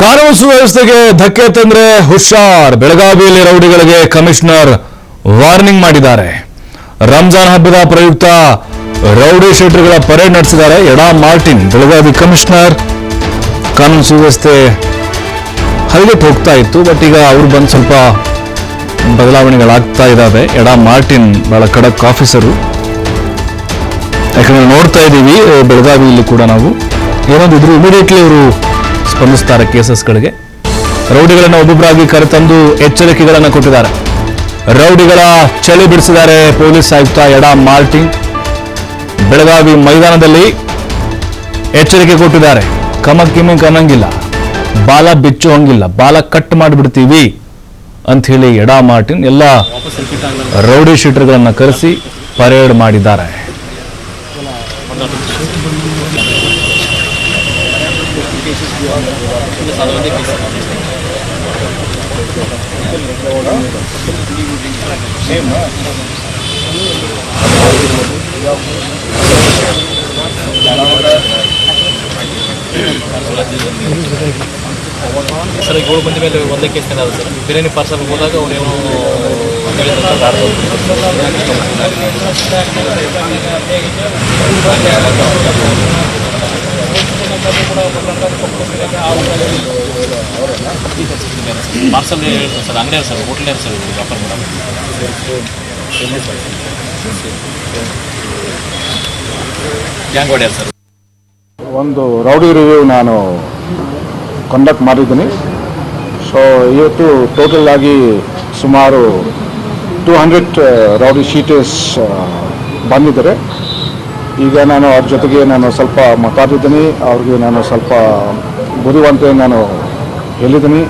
ಕಾನೂನು ಸುವ್ಯವಸ್ಥೆಗೆ ಧಕ್ಕೆ ತಂದ್ರೆ ಹುಷಾರ್. ಬೆಳಗಾವಿಯಲ್ಲಿ ರೌಡಿಗಳಿಗೆ ಕಮಿಷನರ್ ವಾರ್ನಿಂಗ್ ಮಾಡಿದ್ದಾರೆ. ರಂಜಾನ್ ಹಬ್ಬದ ಪ್ರಯುಕ್ತ ರೌಡಿ ಶೀಟರ್ಗಳ ಪರೇಡ್ ನಡೆಸಿದ್ದಾರೆ ಎಡಾ ಮಾರ್ಟಿನ್. ಬೆಳಗಾವಿ ಕಮಿಷನರ್ ಕಾನೂನು ಸುವ್ಯವಸ್ಥೆ ಹೈಲೈಟ್ ಹೋಗ್ತಾ ಇತ್ತು, ಬಟ್ ಈಗ ಅವ್ರು ಬಂದು ಸ್ವಲ್ಪ ಬದಲಾವಣೆಗಳಾಗ್ತಾ ಇದ್ದಾವೆ ಎಡಾ ಮಾರ್ಟಿನ್ ಬಹಳ ಖಡಕ್ ಆಫೀಸರು. ಯಾಕಂದ್ರೆ ನೋಡ್ತಾ ಇದ್ದೀವಿ ಬೆಳಗಾವಿಯಲ್ಲಿ ಕೂಡ ನಾವು. ಏನಾದ್ರು ಇಮಿಡಿಯೇಟ್ಲಿ ಅವರು ಸ್ಪಂದಿಸ್ತಾರೆ ಕೇಸಸ್ಗಳಿಗೆ ರೌಡಿಗಳನ್ನು ಒಬ್ಬೊಬ್ಬರಾಗಿ ಕರೆತಂದು ಎಚ್ಚರಿಕೆಗಳನ್ನು ಕೊಟ್ಟಿದ್ದಾರೆ. ರೌಡಿಗಳ ಚಳಿ ಬಿಡಿಸಿದ್ದಾರೆ ಪೊಲೀಸ್ ಆಯುಕ್ತ ಎಡಾ ಮಾರ್ಟಿನ್. ಬೆಳಗಾವಿ ಮೈದಾನದಲ್ಲಿ ಎಚ್ಚರಿಕೆ ಕೊಟ್ಟಿದ್ದಾರೆ. ಕಮಕ್ ಕಿಮಿಕ್ ಅನ್ನಂಗಿಲ್ಲ. ಬಾಲ ಬಿಚ್ಚು ಹಂಗಿಲ್ಲ ಬಾಲ ಕಟ್ ಮಾಡಿಬಿಡ್ತೀವಿ ಅಂತ ಹೇಳಿ ಎಡಾ ಮಾರ್ಟಿನ್ ಎಲ್ಲ ರೌಡಿ ಶೀಟರ್ಗಳನ್ನು ಕರೆಸಿ ಪರೇಡ್ ಮಾಡಿದ್ದಾರೆ. ಸರ್ ಈಗ ಏಳು ಮಂದಿ ಮೇಲೆ ಒಂದೇ ಕೇಸ್ ಏನಾದ್ರು ಸರ್ ಬಿರಿಯಾನಿ ಪಾರ್ಸಲ್ ಹೋದಾಗ ಪಾರ್ಸಲ್ ಸರ್? ಅಂಗಡಿ ಸರ್? ಹೋಟ್ಲ್ ಸರ್ ವ್ಯಾಪಾರ ಮಾಡೋದು? ಗ್ಯಾಂಗ್ ಹೊಡ್ಯಾರ ಸರ್? ಒಂದು ರೌಡಿ ರಿವ್ಯೂ ನಾನು ಕಂಡಕ್ಟ್ ಮಾಡಿದ್ದೀನಿ. ಸೊ ಇವತ್ತು ಟೋಟಲ್ ಆಗಿ ಸುಮಾರು ಟೂ ಹಂಡ್ರೆಡ್ ರೌಡಿ ಶೀಟರ್ಸ್ ಬಂದಿದ್ದಾರೆ. ಈಗ ನಾನು ಅವ್ರ ಜೊತೆಗೆ ನಾನು ಸ್ವಲ್ಪ ಮಾತಾಡಿದ್ದೀನಿ. ಅವ್ರಿಗೆ ನಾನು ಸ್ವಲ್ಪ ಬುದ್ಧಿವಂತ ನಾನು ಹೇಳಿದ್ದೀನಿ.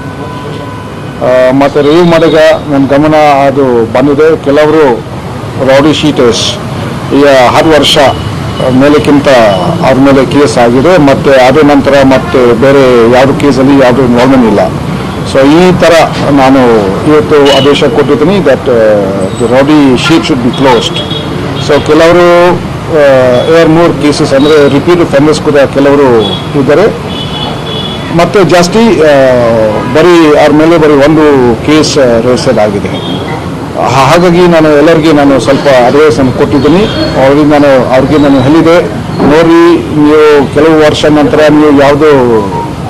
ಮತ್ತು ರಿವ್ಯೂ ಮಾಡಿದಾಗ ನನ್ನ ಗಮನ ಅದು ಬಂದಿದೆ. ಕೆಲವರು ರೌಡಿ ಶೀಟರ್ಸ್ ಈಗ ಆರು ವರ್ಷ ಮೇಲಕ್ಕಿಂತ ಅವ್ರ ಮೇಲೆ ಕೇಸ್ ಆಗಿದೆ. ಮತ್ತು ಅದೇ ನಂತರ ಮತ್ತೆ ಬೇರೆ ಯಾವುದು ಕೇಸಲ್ಲಿ ಯಾವುದು ಇನ್ವಾಲ್ವ್ಮೆಂಟ್ ಇಲ್ಲ. ಸೊ ಈ ಥರ ನಾನು ಇವತ್ತು ಆದೇಶ ಕೊಟ್ಟಿದ್ದೀನಿ that the rowdy sheet should be closed so ಕೆಲವರು ಏರ್ ಮೋರ್ ಕೇಸಸ್ ಅಂದರೆ ರಿಪೀಟ್ ಫೆಂಡರ್ಸ್ ಕೂಡ ಕೆಲವರು ಇದ್ದಾರೆ. ಮತ್ತು ಜಾಸ್ತಿ ಬರೀ ಅವ್ರ ಮೇಲೆ ಬರೀ ಒಂದು ಕೇಸ್ ರಿಜಿಸ್ಟರ್ಡ್ ಆಗಿದೆ. ಹಾಗಾಗಿ ನಾನು ಎಲ್ಲರಿಗೆ ನಾನು ಸ್ವಲ್ಪ ಅಡ್ವೈಸ್ ಅನ್ನು ಕೊಟ್ಟಿದ್ದೀನಿ. ಅವ್ರಿಗೆ ನಾನು ಅವ್ರಿಗೆ ನಾನು ಹೇಳಿದೆ, ನೋಡಿ, ನೀವು ಕೆಲವು ವರ್ಷ ನಂತರ ನೀವು ಯಾವುದೋ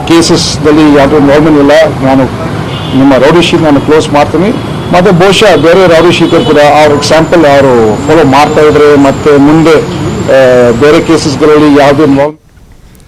ಕೇಸಸ್ದಲ್ಲಿ ಯಾವುದೋ ಇನ್ವಾಲ್ವ್ಮೆಂಟ್ ಇಲ್ಲ, ನಾನು ನಿಮ್ಮ ರೌಡಿಶಿ ನಾನು ಕ್ಲೋಸ್ ಮಾಡ್ತೀನಿ. ಮತ್ತು ಬಹುಶಃ ಬೇರೆ ರಾಜಶೇಖರ್ ಕೂಡ ಅವ್ರ ಎಕ್ಸಾಂಪಲ್ ಅವರು ಫಾಲೋ ಮಾಡ್ತಾ ಇದ್ರೆ ಮತ್ತೆ ಮುಂದೆ ಬೇರೆ ಕೇಸಸ್ಗಳಲ್ಲಿ ಯಾವುದೇ